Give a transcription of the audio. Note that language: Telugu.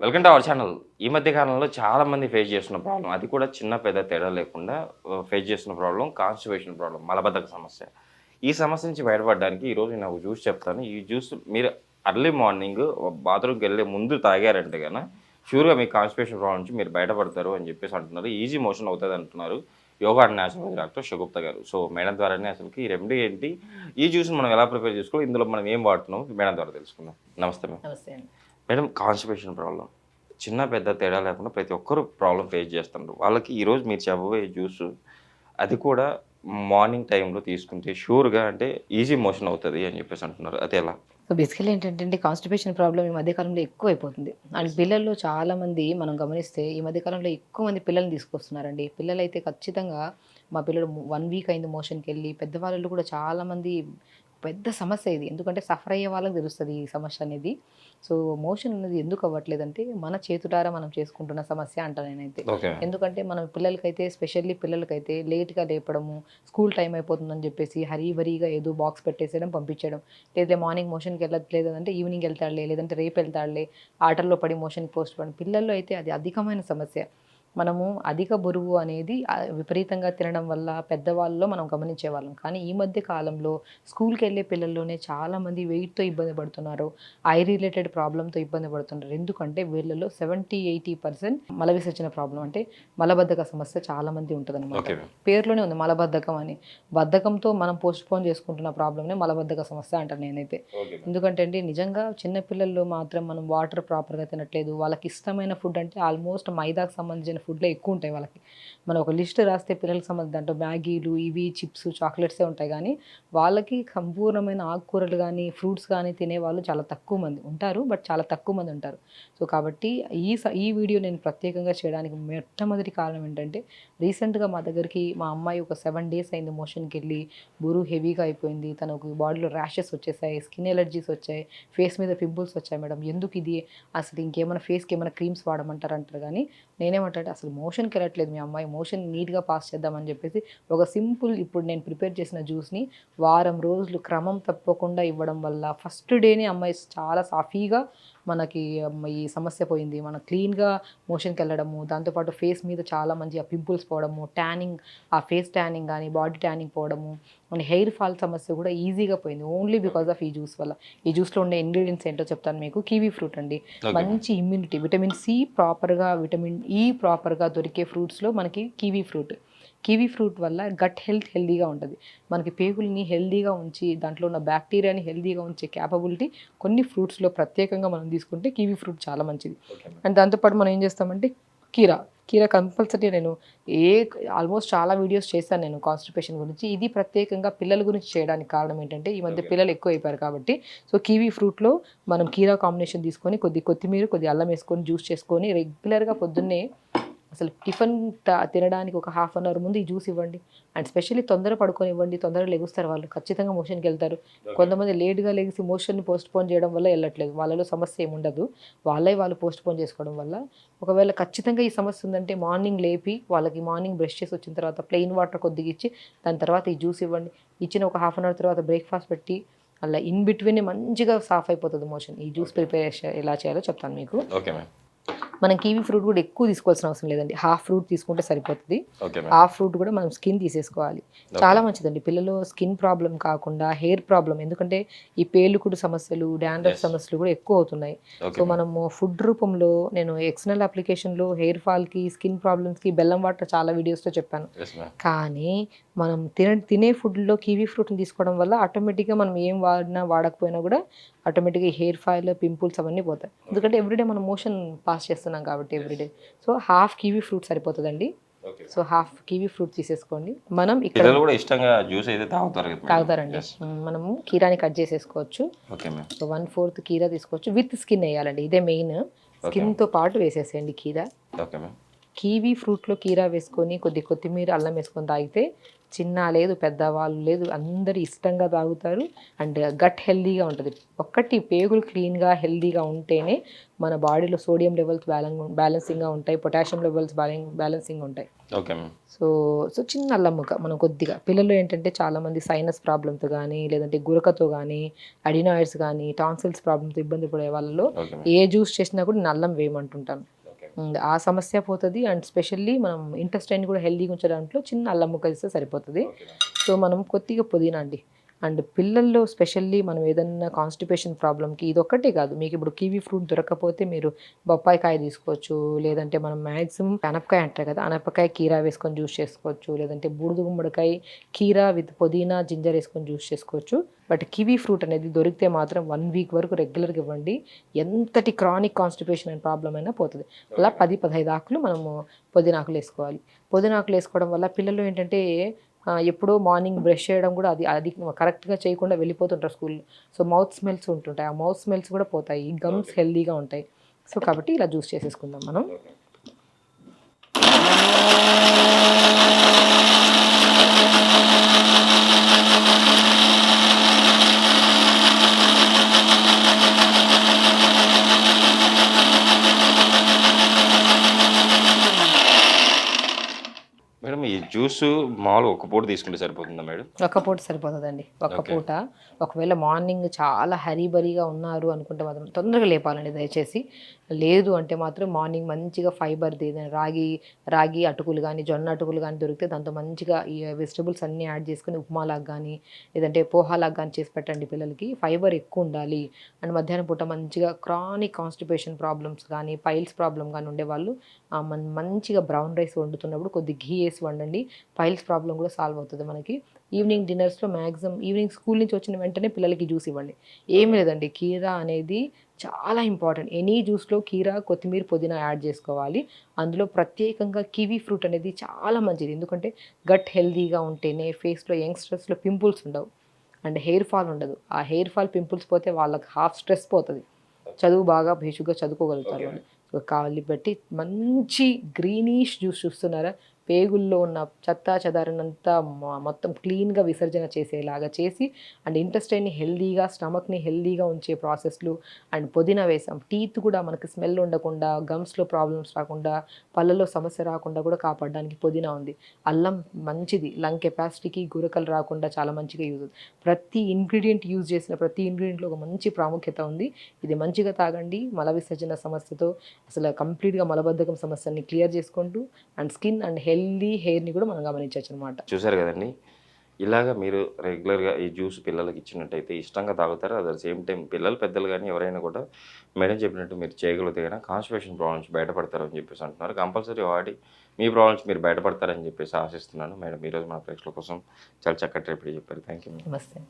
వెల్కమ్ టు అవర్ ఛానల్ ఈ మధ్య కాలంలో చాలా మంది ఫేస్ చేస్తున్న ప్రాబ్లం అది కూడా చిన్న పెద్ద తేడా లేకుండా ఫేస్ చేస్తున్న ప్రాబ్లం కాన్స్టిపేషన్ ప్రాబ్లం మలబద్ధక సమస్య. ఈ సమస్య నుంచి బయటపడడానికి ఈరోజు నేను ఒక జ్యూస్ చెప్తాను. ఈ జ్యూస్ మీరు అర్లీ మార్నింగ్ బాత్రూమ్కి వెళ్ళే ముందు తాగారంటే కనుక షూర్గా మీ కాన్స్టిపేషన్ ప్రాబ్లం నుంచి మీరు బయటపడతారు అని చెప్పేసి అంటున్నారు. ఈజీ మోషన్ అవుతుంది అంటున్నారు yoga and natural doctor Shagufta garu. So madam ద్వారానే అసలుకి ఈ రెమెడీ ఏంటి? ఈ జ్యూస్ మనం ఎలా ప్రిపేర్ చేసుకోవాలి? ఇందులో మనం ఏం వాడుతున్నాం మేడం ద్వారా తెలుసుకుందాం. నమస్తే మేడం. నమస్తే అండి. మేడం కాన్స్టిపేషన్ ప్రాబ్లం చిన్న పెద్ద తేడా లేకుండా ప్రతి ఒక్కరు ప్రాబ్లం ఫేస్ చేస్తున్నారు వాళ్ళకి ఈరోజు మీరు చెప్పబోయే జ్యూస్ అది కూడా మార్నింగ్ టైంలో తీసుకుంటే షూర్గా అంటే ఈజీ మోషన్ అవుతుంది అని చెప్పేసి అంటున్నారు. అది ఎలా? సో బేసికలీ ఏంటంటే కాన్స్టిపేషన్ ప్రాబ్లం ఈ మధ్యకాలంలో ఎక్కువ అయిపోతుంది అండ్ పిల్లల్లో చాలామంది మనం గమనిస్తే ఈ మధ్యకాలంలో ఎక్కువ మంది పిల్లల్ని తీసుకొస్తున్నారండి. పిల్లలు అయితే ఖచ్చితంగా మా పిల్లలు వన్ వీక్ అయింది మోషన్కి వెళ్ళి పెద్దవాళ్ళు కూడా చాలామంది పెద్ద సమస్య ఇది. ఎందుకంటే సఫర్ అయ్యే వాళ్ళకి తెలుస్తుంది ఈ సమస్య అనేది. సో మోషన్ అనేది ఎందుకు అవ్వట్లేదంటే మన చేతుటారా మనం చేసుకుంటున్న సమస్య అంటాను నేనైతే. ఎందుకంటే మనం పిల్లలకైతే స్పెషల్లీ పిల్లలకైతే లేట్గా లేపడము స్కూల్ టైం అయిపోతుందని చెప్పేసి హరీ బరీగా ఏదో బాక్స్ పెట్టేసేయడం పంపించడం. లేదా మార్నింగ్ మోషన్కి వెళ్ళట్లేదు అంటే ఈవినింగ్ వెళ్తాడులే లేదంటే రేపు వెళ్తాడులే ఆటల్లో పడి మోషన్కి పోస్ట్ పడి పిల్లల్లో అయితే అది అధికమైన సమస్య. మనము అధిక బరువు అనేది విపరీతంగా తినడం వల్ల పెద్దవాళ్ళలో మనం గమనించే వాళ్ళం కానీ ఈ మధ్య కాలంలో స్కూల్కి వెళ్ళే పిల్లల్లోనే చాలామంది వెయిట్తో ఇబ్బంది పడుతున్నారు. ఐ రిలేటెడ్ ప్రాబ్లంతో ఇబ్బంది పడుతున్నారు. ఎందుకంటే వీళ్ళలో సెవెంటీ ఎయిటీ పర్సెంట్ మల విసర్జన ప్రాబ్లం అంటే మలబద్ధక సమస్య చాలా మంది ఉంటుంది ఓకే పేరులోనే ఉంది మలబద్ధకం అని. బద్ధకంతో మనం పోస్ట్ పోన్ చేసుకుంటున్న ప్రాబ్లమ్నే మలబద్ధక సమస్య అంటాను నేనైతే. ఎందుకంటే అండి నిజంగా చిన్నపిల్లల్లో మాత్రం మనం వాటర్ ప్రాపర్గా తినట్లేదు. వాళ్ళకి ఇష్టమైన ఫుడ్ అంటే ఆల్మోస్ట్ మైదాకు సంబంధించిన ఫుడ్లే ఎక్కువ ఉంటాయి వాళ్ళకి. మనం ఒక లిస్ట్ రాస్తే పిల్లలకి సంబంధించి దాంట్లో మ్యాగీలు ఇవి చిప్స్ చాక్లెట్సే ఉంటాయి కానీ వాళ్ళకి సంపూర్ణమైన ఆకుకూరలు కానీ ఫ్రూట్స్ కానీ తినే వాళ్ళు చాలా తక్కువ మంది ఉంటారు. బట్ చాలా తక్కువ మంది ఉంటారు. సో కాబట్టి ఈ స- ఈ వీడియో నేను ప్రత్యేకంగా చేయడానికి మొట్టమొదటి కారణం ఏంటంటే రీసెంట్గా మా దగ్గరికి మా అమ్మాయి ఒక సెవెన్ డేస్ అయింది మోషన్కి వెళ్ళి. బురు హెవీగా అయిపోయింది. తనకు బాడీలో ర్యాషెస్ వచ్చేసాయి స్కిన్ ఎలర్జీస్ వచ్చాయి ఫేస్ మీద పింపుల్స్ వచ్చాయి మేడం. ఎందుకు ఇది? అసలు ఇంకేమైనా ఫేస్కి ఏమైనా క్రీమ్స్ వాడమంటారు అంటారు కానీ నేనేమంటే అసలు మోషన్కి వెళ్ళట్లేదు మీ అమ్మాయి మోషన్ నీట్గా పాస్ చేద్దామని చెప్పేసి ఒక సింపుల్ ఇప్పుడు నేను ప్రిపేర్ చేసిన జ్యూస్ని వారం రోజులు క్రమం తప్పకుండా ఇవ్వడం వల్ల ఫస్ట్ డేనే అమ్మాయి చాలా సాఫీగా మనకి ఈ సమస్య పోయింది. మన క్లీన్గా మోషన్కి వెళ్ళడము దాంతోపాటు ఫేస్ మీద చాలా మంచి ఆ పింపుల్స్ పోవడము ట్యానింగ్ ఆ ఫేస్ ట్యానింగ్ కానీ బాడీ ట్యానింగ్ పోవడము మన హెయిర్ ఫాల్ సమస్య కూడా ఈజీగా పోయింది. ఓన్లీ బికాస్ ఆఫ్ ఈ జ్యూస్ వల్ల. ఈ జ్యూస్లో ఉండే ఇంగ్రీడియంట్స్ ఏంటో చెప్తాను మీకు. కివీ ఫ్రూట్ అండి. మంచి ఇమ్యూనిటీ విటమిన్ సి ప్రాపర్గా విటమిన్ ఈ ప్రాపర్గా దొరికే ఫ్రూట్స్లో మనకి కివీ ఫ్రూట్. కివీ ఫ్రూట్ వల్ల గట్ హెల్త్ హెల్దీగా ఉంటుంది. మనకి పేగుల్ని హెల్దీగా ఉంచి దాంట్లో ఉన్న బ్యాక్టీరియాని హెల్దీగా ఉంచే క్యాపబిలిటీ కొన్ని ఫ్రూట్స్లో ప్రత్యేకంగా మనం తీసుకుంటే కివీ ఫ్రూట్ చాలా మంచిది. అండ్ దాంతోపాటు మనం ఏం చేస్తామంటే కీరా. కీరా కంపల్సరీ నేను ఏ ఆల్మోస్ట్ చాలా వీడియోస్ చేశాను నేను కాన్స్టిపేషన్ గురించి. ఇది ప్రత్యేకంగా పిల్లల గురించి చేయడానికి కారణం ఏంటంటే ఈ మధ్య. పిల్లలు ఎక్కువ అయిపోయారు కాబట్టి. సో కీవీ ఫ్రూట్లో మనం కీరా కాంబినేషన్ తీసుకొని కొద్ది కొత్తిమీర కొద్ది అల్లం వేసుకొని జ్యూస్ చేసుకొని రెగ్యులర్గా పొద్దున్నే అసలు టిఫిన్ తినడానికి ఒక హాఫ్ అన్ అవర్ ముందు ఈ జ్యూస్ ఇవ్వండి. అండ్ స్పెషల్లీ తొందర పడుకొని ఇవ్వండి. తొందరగా లెగుస్తారు వాళ్ళు. ఖచ్చితంగా మోషన్కి వెళ్తారు. కొంతమంది లేట్గా లెగిసి మోషన్ని పోస్ట్ పోన్ చేయడం వల్ల వెళ్ళట్లేదు. వాళ్ళలో సమస్య ఏమి ఉండదు. వాళ్ళే వాళ్ళు పోస్ట్ పోన్ చేసుకోవడం వల్ల. ఒకవేళ ఖచ్చితంగా ఈ సమస్య ఉందంటే మార్నింగ్ లేపి వాళ్ళకి మార్నింగ్ బ్రష్ చేసి వచ్చిన తర్వాత ప్లెయిన్ వాటర్ కొద్దిగా ఇచ్చి దాని తర్వాత ఈ జ్యూస్ ఇవ్వండి. ఇచ్చిన ఒక హాఫ్ అన్ అవర్ తర్వాత బ్రేక్ఫాస్ట్ పెట్టి అలా ఇన్ బిట్వీన్ మంచిగా సాఫ్ అయిపోతుంది మోషన్. ఈ జ్యూస్ ప్రిపేర్ ఎలా చేయాలో చెప్తాను మీకు. Okay ma'am. మనం కివీ ఫ్రూట్ కూడా ఎక్కువ తీసుకోవాల్సిన అవసరం లేదండి. హాఫ్ ఫ్రూట్ తీసుకుంటే సరిపోతుంది. హాఫ్ ఫ్రూట్ కూడా మనం స్కిన్ తీసేసుకోవాలి. చాలా మంచిదండి. పిల్లలు స్కిన్ ప్రాబ్లం కాకుండా హెయిర్ ప్రాబ్లం ఎందుకంటే ఈ పేలుకుడు సమస్యలు డాండ్రఫ్. సమస్యలు కూడా ఎక్కువ అవుతున్నాయి. సో మనము ఫుడ్ రూపంలో నేను ఎక్స్టర్నల్ అప్లికేషన్లో హెయిర్ ఫాల్కి స్కిన్ ప్రాబ్లమ్స్కి బెల్లం వాటర్ చాలా వీడియోస్లో చెప్పాను. కానీ మనం తిన తినే ఫుడ్లో కివీ ఫ్రూట్ని తీసుకోవడం వల్ల ఆటోమేటిక్గా మనం ఏం వాడినా వాడకపోయినా కూడా ఆటోమేటిక్గా హెయిర్ ఫాల్ పింపుల్స్ అవన్నీ పోతాయి. ఎందుకంటే ఎవ్రీడే మనం మోషన్ పాస్ చేస్తున్నాం కాబట్టి everyday so half kiwi fruit సరిపోతుందండి. సో హాఫ్ కివీ ఫ్రూట్ తీసేసుకోండి. మనం ఇక్కడ కూడా ఇష్టంగా జ్యూస్ అయితే తాగుతారు తాగుతారండి. మనము కీరాని కట్ చేసేసుకోవచ్చు. సో వన్ ఫోర్త్ కీరా తీసుకోవచ్చు. విత్ స్కిన్ వేయాలండి. ఇదే మెయిన్ స్కిన్తో పాటు వేసేసేయండి కీరా. కీవీ ఫ్రూట్లో కీరా వేసుకొని కొద్ది కొత్తిమీర అల్లం వేసుకొని తాగితే చిన్న లేదు పెద్దవాళ్ళు లేదు అందరు ఇష్టంగా తాగుతారు. అండ్ గట్ హెల్దీగా ఉంటుంది. ఒక్కటి పేగులు క్లీన్గా హెల్దీగా ఉంటేనే మన బాడీలో సోడియం లెవెల్స్ బ్యాలెన్ బ్యాలెన్సింగ్గా ఉంటాయి. పొటాషియం లెవెల్స్ బ్యాలెన్ బ్యాలెన్సింగ్ ఉంటాయి. ఓకే సో సో చిన్న అల్లం ముక్క మనం కొద్దిగా. పిల్లలు ఏంటంటే చాలామంది సైనస్ ప్రాబ్లంతో కానీ లేదంటే గురకతో కానీ అడినాయిడ్స్ కానీ టాన్సిల్స్ ప్రాబ్లంతో ఇబ్బంది పడే వాళ్ళలో ఏ జ్యూస్ చేసినా కూడా నేను అల్లం వేయమంటుంటాను. ఆ సమస్య పోతుంది. అండ్ స్పెషల్లీ మనం ఇంటెస్టైన్ కూడా హెల్దీగా ఉంచడానికి చిన్న అల్లం ముక్క ఇస్తే సరిపోతుంది. సో మనం కొద్దిగా పుదీనా అండి. అండ్ పిల్లల్లో స్పెషల్లీ మనం ఏదన్నా కాన్స్టిపేషన్ ప్రాబ్లమ్కి ఇది ఒక్కటే కాదు. మీకు ఇప్పుడు కివీ ఫ్రూట్ దొరకకపోతే మీరు బొప్పాయి కాయ తీసుకోవచ్చు లేదంటే మనం మ్యాక్సిమం అనపకాయ అంటారు కదా అనపకాయ కీరా వేసుకొని జ్యూస్ చేసుకోవచ్చు లేదంటే బూడిద గుమ్మడికాయ కీరా విత్ పుదీనా జింజర్ వేసుకొని జ్యూస్ చేసుకోవచ్చు. బట్ కివీ ఫ్రూట్ అనేది దొరికితే మాత్రం వన్ వీక్ వరకు రెగ్యులర్గా ఇవ్వండి. ఎంతటి క్రానిక్ కాన్స్టిపేషన్ అనే ప్రాబ్లం అయినా పోతుంది. అలా పది పదహైదు ఆకులు మనము పుదీనాకులు వేసుకోవాలి. పుదీనాకులు వేసుకోవడం వల్ల పిల్లలు ఏంటంటే ఎప్పుడో మార్నింగ్ బ్రష్ చేయడం కూడా అది అది కరెక్ట్గా చేయకుండా వెళ్ళిపోతుంటారు స్కూల్లో సో మౌత్ స్మెల్స్ ఉంటుంటాయి. ఆ మౌత్ స్మెల్స్ కూడా పోతాయి. గమ్స్ హెల్దీగా ఉంటాయి. సో కాబట్టి ఇలా జ్యూస్ చేసేసుకుందాం మనం మేడం ఈ జ్యూస్ మామూలుగా ఒక పూట తీసుకుంటే సరిపోతుందా మేడం? ఒక పూట సరిపోతుందండి. ఒక పూట. ఒకవేళ మార్నింగ్ చాలా హరీబరీగా ఉన్నారు అనుకుంటే మాత్రం తొందరగా లేపాలండి దయచేసి. లేదు అంటే మాత్రం మార్నింగ్ మంచిగా ఫైబర్ది ఏదైనా రాగి రాగి అటుకులు కానీ జొన్న అటుకులు కానీ దొరికితే దాంతో మంచిగా ఈ వెజిటబుల్స్ అన్నీ యాడ్ చేసుకుని ఉప్మాలాగా కానీ లేదంటే పోహాలాగా కానీ చేసి పెట్టండి పిల్లలకి. ఫైబర్ ఎక్కువ ఉండాలి. అండ్ మధ్యాహ్నం పూట మంచిగా క్రానిక్ కాన్స్టిపేషన్ ప్రాబ్లమ్స్ కానీ పైల్స్ ప్రాబ్లం కానీ ఉండేవాళ్ళు మన మంచిగా బ్రౌన్ రైస్ వండుతున్నప్పుడు కొద్ది ఘీ వేసి వండండి. పైల్స్ ప్రాబ్లం కూడా సాల్వ్ అవుతుంది మనకి. ఈవినింగ్ డిన్నర్స్లో మ్యాక్సిమం ఈవినింగ్ స్కూల్ నుంచి వచ్చిన వెంటనే పిల్లలకి జ్యూస్ ఇవ్వండి. ఏం లేదండి. కీరా అనేది చాలా ఇంపార్టెంట్ ఎనీ జ్యూస్లో కీరా కొత్తిమీర పుదీనా యాడ్ చేసుకోవాలి. అందులో ప్రత్యేకంగా కివీ ఫ్రూట్ అనేది చాలా మంచిది. ఎందుకంటే గట్ హెల్దీగా ఉంటేనే ఫేస్లో యంగ్స్టర్స్లో పింపుల్స్ ఉండవు. అండ్ హెయిర్ ఫాల్ ఉండదు. ఆ హెయిర్ ఫాల్ పింపుల్స్ పోతే వాళ్ళకి హాఫ్ స్ట్రెస్ పోతుంది. చదువు బాగా బేషుగా చదువుకోగలుగుతారు. వాళ్ళు కావాలి బట్టి మంచి గ్రీనిష్ జ్యూస్ చూస్తున్నారా? పేగుల్లో ఉన్న చెత్త చెదారనంతా మొత్తం క్లీన్గా విసర్జన చేసేలాగా చేసి అండ్ ఇంటెస్టైన్ని హెల్దీగా స్టమక్ని హెల్దీగా ఉంచే ప్రాసెస్లు అండ్ పుదీనా వేసాం. టీత్ కూడా మనకి స్మెల్ ఉండకుండా గమ్స్లో ప్రాబ్లమ్స్ రాకుండా పళ్ళలో సమస్య రాకుండా కూడా కాపాడడానికి పుదీనా ఉంది. అల్లం మంచిది. లంగ్ కెపాసిటీకి గురకలు రాకుండా చాలా మంచిగా యూజ్ అవుతుంది. ప్రతి ఇంగ్రీడియంట్ యూజ్ చేసిన ప్రతి ఇంగ్రీడియంట్లో ఒక మంచి ప్రాముఖ్యత ఉంది. ఇది మంచిగా తాగండి. మల విసర్జన సమస్యతో అసలు కంప్లీట్గా మలబద్ధకం సమస్యని క్లియర్ చేసుకుంటూ and skin and health healthy హెయిర్ని కూడా మనం గమనించవచ్చు అనమాట చూసారు కదండి. ఇలాగ మీరు రెగ్యులర్గా ఈ జ్యూస్ పిల్లలకి ఇచ్చినట్టయితే ఇష్టంగా తాగుతారు. అట్ ద సేమ్ టైం పిల్లలు పెద్దలు కానీ ఎవరైనా కూడా మేడం చెప్పినట్టు మీరు చేయగలిగితే కానీ కాన్స్టిపేషన్ ప్రాబ్లమ్స్ బయటపడతారని చెప్పేసి అంటున్నారు. కంపల్సరీ వాడి మీ ప్రాబ్లమ్స్ మీరు బయటపడతారని చెప్పేసి ఆశిస్తున్నాను. మేడం ఈరోజు మన ప్రేక్షకుల కోసం చాలా చక్కటి రేపు చెప్పారు. థ్యాంక్ యూ నమస్తే.